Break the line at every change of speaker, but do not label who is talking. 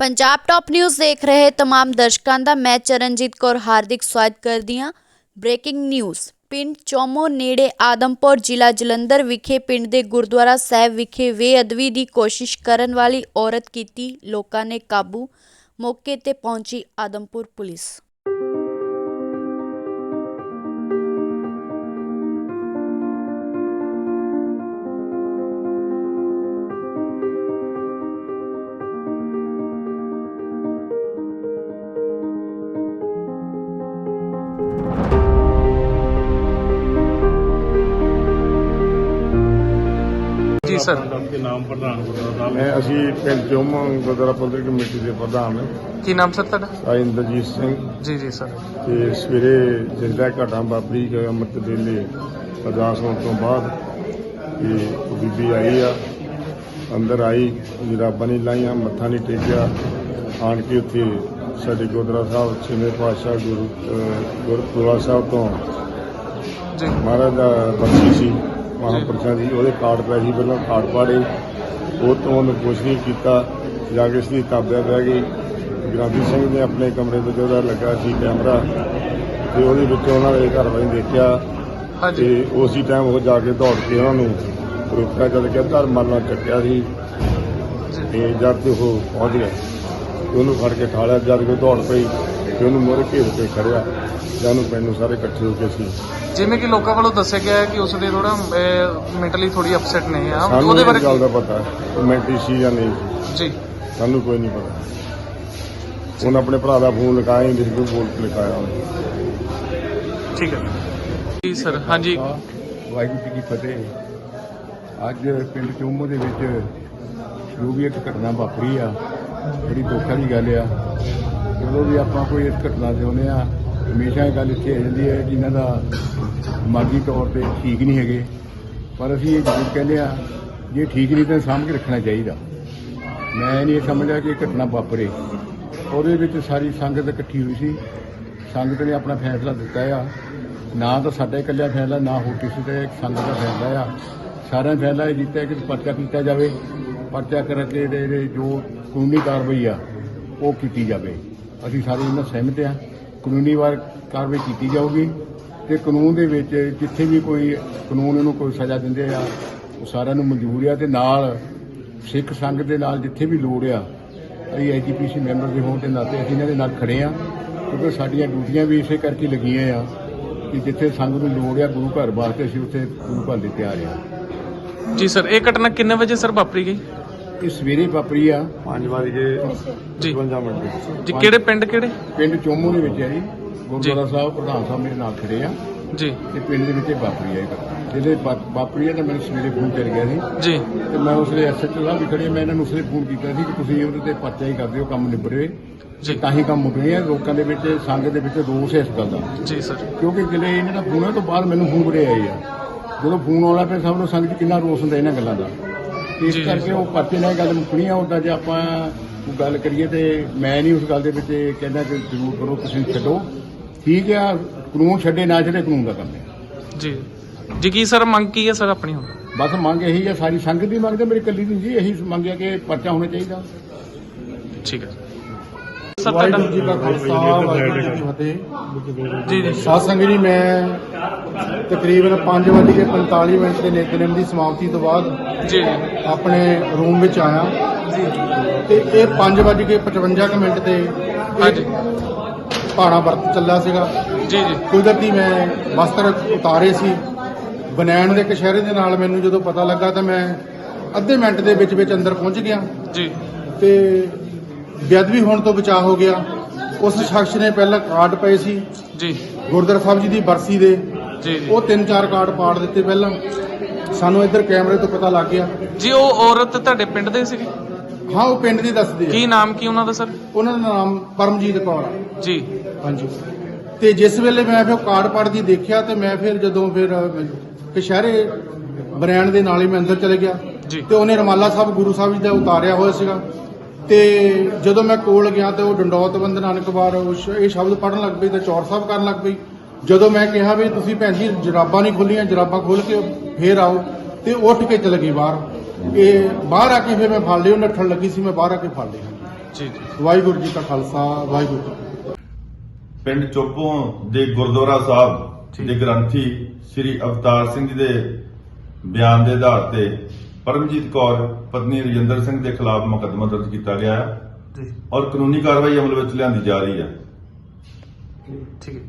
Punjab top news ਦੇਖ ਰਹੇ तमाम ਦਰਸ਼ਕਾਂ ਦਾ ਮੈਂ ਚਰਨਜੀਤ ਕੌਰ ਹਾਰਦਿਕ ਸਵਾਗਤ ਕਰਦੀ ਹਾਂ ਬ੍ਰੇਕਿੰਗ ਨਿਊਜ਼ ਪਿੰਡ ਚੋਮੋ ਨੇੜੇ ਆਦਮਪੁਰ ਜ਼ਿਲ੍ਹਾ ਜਲੰਧਰ ਵਿਖੇ ਪਿੰਡ ਦੇ ਗੁਰਦੁਆਰਾ ਸਾਹਿਬ ਵਿਖੇ ਬੇਅਦਬੀ ਦੀ ਕੋਸ਼ਿਸ਼ ਕਰਨ ਵਾਲੀ ਔਰਤ ਕੀਤੀ ਲੋਕਾਂ ਨੇ ਕਾਬੂ ਮੌਕੇ ਤੇ ਪਹੁੰਚੀ ਆਦਮਪੁਰ ਪੁਲਿਸ
ਜੀ ਸਰ।
ਦੇ ਨਾਮ ਪ੍ਰਧਾਨ ਗੁਰਦੁਆਰਾ ਸਾਹਿਬ
ਮੈਂ ਅਸੀਂ ਪਿੰਡ ਚੋਮਾ ਗੁਰਦੁਆਰਾ ਪ੍ਰਬੰਧਕ ਕਮੇਟੀ ਦੇ ਪ੍ਰਧਾਨ
ਕੀ ਨਾਮ ਸਰ ਤੁਹਾਡਾ?
ਇੰਦਰਜੀਤ ਸਿੰਘ।
ਜੀ ਜੀ ਸਰ।
ਤੇ ਸਵੇਰੇ ਜਿੰਦਾ ਘਟਨਾ ਵਾਪਰੀ ਕਿ ਅੰਮ੍ਰਿਤ ਵੇਲੇ ਅਰਦਾਸ ਹੋਣ ਤੋਂ ਬਾਅਦ ਇਹ ਉਹ ਬੀਬੀ ਆਈ ਆ ਅੰਦਰ ਆਈ ਜਰਾਬਾਂ ਨਹੀਂ ਲਾਈਆਂ ਮੱਥਾ ਨਹੀਂ ਟੇਕਿਆ। ਆਣ ਕੇ ਉੱਥੇ ਸਾਡੇ ਗੁਰਦੁਆਰਾ ਸਾਹਿਬ ਛੇਵੇਂ ਪਾਤਸ਼ਾਹ ਗੁਰੂ ਅਹ ਗੁਰਦੁਆਰਾ ਸਾਹਿਬ ਤੋਂ
ਜੀ।
ਮਹਾਰਾਜ ਦਾ ਬਖਸ਼ੀ ਸੀ। ਮਹਾਂਪੁਰਸ਼ਾਂ ਦੀ ਉਹਦੇ ਕਾਰਡ ਪੈ ਸੀ ਪਹਿਲਾਂ ਕਾਰਡ ਪਾੜੇ ਉਹ ਤੋਂ ਉਹਨੂੰ ਕੁਛ ਨਹੀਂ ਕੀਤਾ ਜਾ ਕੇ ਸੀ ਤਾਬਿਆ ਬਹਿ ਗਈ। ਗ੍ਰਾਂਤੀ ਸਿੰਘ ਨੇ ਆਪਣੇ ਕਮਰੇ ਵਿੱਚ ਉਹਦਾ ਲੱਗਾ ਸੀ ਕੈਮਰਾ ਤੇ ਉਹਦੇ ਵਿੱਚ ਉਹਨਾਂ ਦੇ ਘਰ ਵਾਲੇ ਨੇ ਦੇਖਿਆ
ਹਾਂਜੀ।
ਤੇ ਉਸੇ ਟਾਈਮ ਉਹ ਜਾ ਕੇ ਦੌੜ ਕੇ ਉਹਨਾਂ ਨੂੰ ਰੋਕਿਆ ਜਦ ਕਿ ਧਰਮ ਨਾਲ ਚੱਕਿਆ ਸੀ
ਜੀ।
ਤੇ ਜਦ ਤੇ ਉਹ ਪਹੁੰਚ ਤੇ ਉਹਨੂੰ ਫੜ ਕੇ ਠਾਲਿਆ ਜਦ ਕਿ ਉਹ ਦੌੜ ਪਈ। ਤੇ ਉਹਨੂੰ ਮੋਰੇ ਘੇਰ ਕੇ ਖੜਿਆ ਜਾਂ ਉਹਨੂੰ ਪੈਨੂੰ ਸਾਰੇ ਇਕੱਠੇ ਹੋ ਕੇ ਸੀ
ਜਿਵੇਂ ਕਿ ਲੋਕਾਂ ਵੱਲੋਂ ਦੱਸਿਆ ਗਿਆ ਹੈ ਕਿ ਉਸ ਦੇ ਥੋੜਾ ਮੈਂਟਲੀ ਥੋੜੀ ਅਪਸੈਟ ਨੇ ਆ।
ਸਾਨੂੰ
ਉਹਦੇ
ਇਸ
ਬਾਰੇ
ਗੱਲ ਦਾ ਪਤਾ ਹੈ ਉਹ ਮੈਂਟਲੀ ਸੀ ਜਾਂ ਨਹੀਂ ਸੀ।
ਜੀ।
ਸਾਨੂੰ ਕੋਈ ਨਹੀਂ ਪਤਾ। ਉਹਨੇ ਆਪਣੇ ਭਰਾ ਦਾ ਫੋਨ ਲਗਾਇਆ ਇੰਗਲਿਸ਼ ਨੂੰ ਬੋਲ ਕੇ ਉਹਨੇ।
ਠੀਕ ਹੈ। ਜੀ ਸਰ ਹਾਂਜੀ।
ਵਾਹਿਗੁਰੂ ਜੀ ਕੀ ਫਤਿਹ। ਅੱਜ ਪਿੰਡ ਚੋਮੋ ਦੇ ਵਿੱਚ ਜੋ ਵੀ ਇੱਕ ਘਟਨਾ ਵਾਪਰੀ ਆ ਬੜੀ ਦੁੱਖ ਵਾਲੀ ਗੱਲ ਆ। ਜਦੋਂ ਵੀ ਆਪਾਂ ਕੋਈ ਇਸ ਘਟਨਾ ਤੇ ਆਉਂਦੇ ਆ ਹਮੇਸ਼ਾ ਇਹ ਗੱਲ ਇੱਥੇ ਆ ਜਾਂਦੀ ਹੈ ਕਿ ਦਾ ਦਿਮਾਗੀ ਤੌਰ ਤੇ ਠੀਕ ਨਹੀਂ ਹੈਗੇ। ਪਰ ਅਸੀਂ ਇਹ ਜ਼ਰੂਰ ਕਹਿੰਦੇ ਆ ਜੇ ਠੀਕ ਨਹੀਂ ਤਾਂ ਸਾਂਭ ਕੇ ਰੱਖਣਾ ਚਾਹੀਦਾ। ਮੈਂ ਇਹ ਨਹੀਂ ਸਮਝਿਆ ਕਿ ਇਹ ਘਟਨਾ ਵਾਪਰੇ। ਉਹਦੇ ਵਿੱਚ ਸਾਰੀ ਸੰਗਤ ਇਕੱਠੀ ਹੋਈ ਸੀ। ਸੰਗਤ ਨੇ ਆਪਣਾ ਫੈਸਲਾ ਦਿੱਤਾ ਆ। ਨਾ ਤਾਂ ਸਾਡਾ ਇਕੱਲਾ ਫੈਸਲਾ, ਨਾ ਹੋਰ ਕਿਸੇ ਦਾ, ਇੱਕ ਸੰਗਤ ਦਾ ਫੈਸਲਾ ਆ। ਸਾਰਿਆਂ ਨੇ ਫੈਸਲਾ ਇਹ ਕੀਤਾ ਕਿ ਪਰਚਾ ਕੀਤਾ ਜਾਵੇ। ਪਰਚਾ ਕਰਕੇ ਇਹਦੇ ਜੋ ਕਾਨੂੰਨੀ ਕਾਰਵਾਈ ਆ, ਉਹ ਕੀਤੀ ਜਾਵੇ। ਅਸੀਂ ਸਾਰੇ ਇਹਨਾਂ ਸਹਿਮਤ ਆ ਕਾਨੂੰਨੀ ਵਾਰ ਕਾਰਵਾਈ ਕੀਤੀ ਜਾਊਗੀ ਤੇ ਕਾਨੂੰਨ ਦੇ ਵਿੱਚ ਜਿੱਥੇ ਵੀ ਕੋਈ ਕਾਨੂੰਨ ਇਹਨੂੰ ਕੋਈ ਸਜ਼ਾ ਦਿੰਦੇ ਆ, ਉਹ ਸਾਰਿਆਂ ਨੂੰ ਮਨਜ਼ੂਰ ਆ ਤੇ ਨਾਲ ਸਿੱਖ ਸੰਘ ਦੇ ਨਾਲ ਜਿੱਥੇ ਵੀ ਲੋੜ ਆ, ਅਸੀਂ ਐਜੀਪੀਸੀ ਮੈਂਬਰ ਦੇ ਹੋਣ ਦੇ ਨਾਤੇ ਅਸੀਂ ਇਹਨਾਂ ਦੇ ਨਾਲ ਖੜੇ ਆ ਕਿਉਂਕਿ ਸਾਡੀਆਂ ਡਿਊਟੀਆਂ ਵੀ ਇਸੇ ਕਰਕੇ ਲੱਗੀਆਂ ਆ ਕਿ ਜਿੱਥੇ ਸੰਘ ਨੂੰ ਲੋੜ ਆ ਗੁਰੂ ਘਰ ਵਾਸਤੇ ਅਸੀਂ ਉੱਥੇ ਗੁਰੂ ਘਰ ਲਈ ਤਿਆਰ ਆ
ਜੀ ਸਰ, ਇਹ ਘਟਨਾ ਕਿੰਨੇ ਵਜੇ ਸਰ ਵਾਪਰੀ ਗਈ?
ਇਹ ਸਵੇਰੇ ਵਾਪਰੀ ਆ।
5 ਵਜੇ
ਜੀ
55 ਮਿੰਟ
ਜੀ ਕਿਹੜੇ ਪਿੰਡ ਕਿਹੜੇ?
ਪਿੰਡ ਚੋਮੂ ਦੇ ਵਿੱਚ ਆ ਜੀ। ਗੁਰਦੁਆਰਾ ਸਾਹਿਬ ਪ੍ਰਧਾਨ ਸਾਹਿਬ ਮੇਰੇ ਨਾਲ ਖੜੇ ਆ।
ਜੀ।
ਤੇ ਪਿੰਡ ਦੇ ਵਿੱਚ ਇਹ ਵਾਪਰੀ ਆ ਇਹ ਘਟਨਾ। ਜਿਹਦੇ ਵਾ- ਵਾਪਰੀ ਆ ਤਾਂ ਮੈਨੂੰ ਸਵੇਰੇ ਫੋਨ ਕਰ ਗਿਆ ਸੀ।
ਜੀ।
ਤੇ ਮੈਂ ਉਸਲੇ ਐਸਐਚਓ ਸਾਹਿਬ ਵੀ ਖੜੇ ਮੈਂ ਇਹਨਾਂ ਨੂੰ ਉਸਲੇ ਫੋਨ ਕੀਤਾ ਸੀ ਕਿ ਤੁਸੀਂ ਉਹਦੇ ਤੇ ਪਰਚਾ ਹੀ ਕਰ ਦਿਓ ਕੰਮ ਨਿਬੜੇ
ਜੀ।
ਤਾਂ ਹੀ ਕੰਮ ਮੁੱਕਣੇ ਆ। ਲੋਕਾਂ ਦੇ ਵਿੱਚ ਸੰਘ ਦੇ ਵਿੱਚ ਰੋਸ ਹੈ ਇਸ ਗੱਲ ਦਾ।
ਜੀ ਸਰ।
ਕਿਉਂਕਿ ਜਿਹੜੇ ਇਹਨਾਂ ਦਾ ਫੋਨ ਤੋਂ ਬਾਅਦ ਮੈਨੂੰ ਫੋਨ ਬੜੇ ਆਏ ਆ। ਜਦੋਂ ਫੋਨ ਆਉਣਾ ਫਿਰ ਸਭ ਨੂੰ ਸੰਗ 'ਚ ਕਿੰਨਾ ਰੋਸ ਹੁੰਦਾ ਇਹਨਾਂ ਗੱਲਾਂ ਦਾ। ਇਸ। ਕਰਕੇ ਉਹ ਪਰਚੇ ਨਾਲ ਗੱਲ ਮੁੱਕਣੀ ਆ ਜੇ ਆਪਾਂ ਕੋਈ ਗੱਲ ਕਰੀਏ ਤੇ ਮੈਂ ਨਹੀਂ ਉਸ ਗੱਲ ਦੇ ਵਿੱਚ ਕਹਿੰਦਾ ਕਿ ਜ਼ਰੂਰ ਕਰੋ ਤੁਸੀਂ ਛੱਡੋ। ਠੀਕ ਆ ਕਾਨੂੰਨ ਛੱਡੇ ਨਾ ਛੱਡੇ ਕਾਨੂੰਨ ਦਾ ਕੰਮ ਹੈ।
ਜੀ। ਜੀ ਕੀ ਸਰ ਮੰਗ ਕੀ ਹੈ ਸਰ ਆਪਣੀ ਹੁਣ?
ਬਸ ਮੰਗ ਇਹੀ ਆ ਸਾਰੀ ਸੰਗਤ ਦੀ ਮੰਗ ਤੇ ਮੇਰੀ ਕੱਲੀ ਦੀ ਜੀ ਇਹੀ ਮੰਗ ਹੈ ਕਿ ਪਰਚਾ ਹੋਣਾ ਚਾਹੀਦਾ।
ਠੀਕ ਹੈ। ਸਰ ਤੁਹਾਡਾ
ਵਾਹਿਗੁਰੂ ਜੀ ਕਾ ਖਾਲਸਾ ਵਾਹਿਗੁਰੂ ਜੀ ਕੀ ਫਤਿਹ।
ਜੀ ਜੀ।
ਸਾਧ ਸੰਗਤ ਜੀ ਮੈਂ ਤਕਰੀਬਨ 5:45 ਮਿੰਟ ਦੇ ਨਿਤਨੇਮ ਦੀ ਸਮਾਪਤੀ ਤੋਂ ਬਾਅਦ
ਜੀ।
ਆਪਣੇ ਰੂਮ ਵਿੱਚ ਆਇਆ। ਤੇ ਇਹ 5:55 ਮਿੰਟ ਤੇ
ਹਾਂਜੀ।
ਭਾਣਾ ਵਰਤ ਚੱਲਿਆ ਸੀਗਾ।
ਜੀ ਜੀ।
ਕੁਦਰਤੀ ਮੈਂ ਵਸਤਰ ਉਤਾਰੇ ਸੀ। ਬਨੈਣ ਦੇ ਕਸ਼ਹਿਰੇ ਦੇ ਨਾਲ ਮੈਨੂੰ ਜਦੋਂ ਪਤਾ ਲੱਗਾ ਤਾਂ ਮੈਂ ਅੱਧੇ ਮਿੰਟ ਦੇ ਵਿੱਚ ਵਿੱਚ ਅੰਦਰ ਪਹੁੰਚ ਗਿਆ।
ਜੀ।
ਤੇ ਬੇਅਦਬੀ ਹੋਣ ਤੋਂ ਬਚਾਅ ਹੋ ਗਿਆ। ਉਸ ਸ਼ਖਸ ਨੇ ਪਹਿਲਾਂ ਕਾਰਡ ਪਏ ਸੀ।
ਜੀ।
ਗੁਰਦੁਆਰਾ ਸਾਹਿਬ ਜੀ ਦੀ ਬਰਸੀ ਦੇ।
ਜੀ ਜੀ।
ਉਹ ਤਿੰਨ ਚਾਰ ਕਾਰਡ ਪਾੜ ਦਿੱਤੇ ਪਹਿਲਾਂ। ਸਾਨੂੰ ਇੱਧਰ ਕੈਮਰੇ ਤੋਂ ਪਤਾ ਲੱਗ ਗਿਆ।
ਜੀ ਉਹ ਔਰਤ ਤੁਹਾਡੇ ਪਿੰਡ ਦੇ ਸੀਗੇ?
ਹਾਂ ਉਹ ਪਿੰਡ ਦੀ ਦੱਸਦੇ
ਕੀ ਨਾਮ ਕੀ ਉਹਨਾਂ ਦਾ ਸਰ?
ਉਹਨਾਂ ਦਾ ਨਾਮ ਪਰਮਜੀਤ ਕੌਰ ਆ।
ਜੀ।
ਹਾਂਜੀ। ਤੇ ਜਿਸ ਵੇਲੇ ਮੈਂ ਫਿਰ ਕਾਰਡ ਪੜਦੀ ਦੇਖਿਆ ਤੇ ਮੈਂ ਫਿਰ ਜਦੋਂ ਫਿਰ ਕਸ਼ਹਿਰੇ ਬਰੈਣ ਦੇ ਨਾਲ ਹੀ ਮੈਂ ਅੰਦਰ ਚਲੇ ਗਿਆ। ਤੇ ਉਹਨੇ ਰਮਾਲਾ ਸਾਹਿਬ ਗੁਰੂ ਸਾਹਿਬ ਜੀ ਦਾ ਉਤਾਰਿਆ ਹੋਇਆ ਸੀਗਾ। ਤੇ ਜਦੋਂ ਮੈਂ ਕੋਲ ਗਿਆ ਤੇ ਉਹ ਡੰਡੌਤ ਬੰਦ ਨਾਨਕ ਵਾਰ ਉਹ ਸ਼- ਇਹ ਸ਼ਬਦ ਪੜਨ ਲੱਗ ਪਈ ਤੇ ਚੌਰ ਸਾਹਿਬ ਕਰਨ ਲੱਗ ਪਈ। ਜਦੋਂ ਮੈਂ ਕਿਹਾ ਵੀ ਤੁਸੀਂ ਭੈਣ ਜੀ ਜਰਾਬਾਂ ਨਹੀਂ ਖੁੱਲੀਆਂ ਜਰਾਬਾਂ ਖੋਲ ਕੇ ਫੇਰ ਆਓ ਤੇ ਉੱਠ ਕੇ ਚਲ ਗਈ ਬਾਹਰ। ਇਹ ਬਾਹਰ ਆ ਕੇ ਫਿਰ ਮੈਂ ਫੜ ਲਈ ਉਹ ਨੱਠਣ ਲੱਗੀ ਸੀ ਮੈਂ ਬਾਹਰ ਆ ਕੇ ਫੜ ਲਈ
ਜੀ ਜੀ।
ਵਾਹਿਗੁਰੂ ਜੀ ਕਾ ਖਾਲਸਾ ਵਾਹਿਗੁਰੂ ਜੀ
ਪਿੰਡ ਚੋਪੋਂ ਦੇ ਗੁਰਦੁਆਰਾ ਸਾਹਿਬ ਦੇ ਗ੍ਰੰਥੀ ਸ੍ਰੀ ਅਵਤਾਰ ਸਿੰਘ ਜੀ ਦੇ ਬਿਆਨ ਦੇ ਆਧਾਰ ਤੇ ਪਰਮਜੀਤ ਕੌਰ ਪਤਨੀ ਰਜਿੰਦਰ ਸਿੰਘ ਦੇ ਖਿਲਾਫ ਮੁਕੱਦਮਾ ਦਰਜ ਕੀਤਾ ਗਿਆ ਹੈ
ਜੀ।
ਔਰ ਕਾਨੂੰਨੀ ਕਾਰਵਾਈ ਅਮਲ ਵਿੱਚ ਲਿਆਂਦੀ ਜਾ ਰਹੀ ਹੈ।
ਠੀਕ ਹੈ।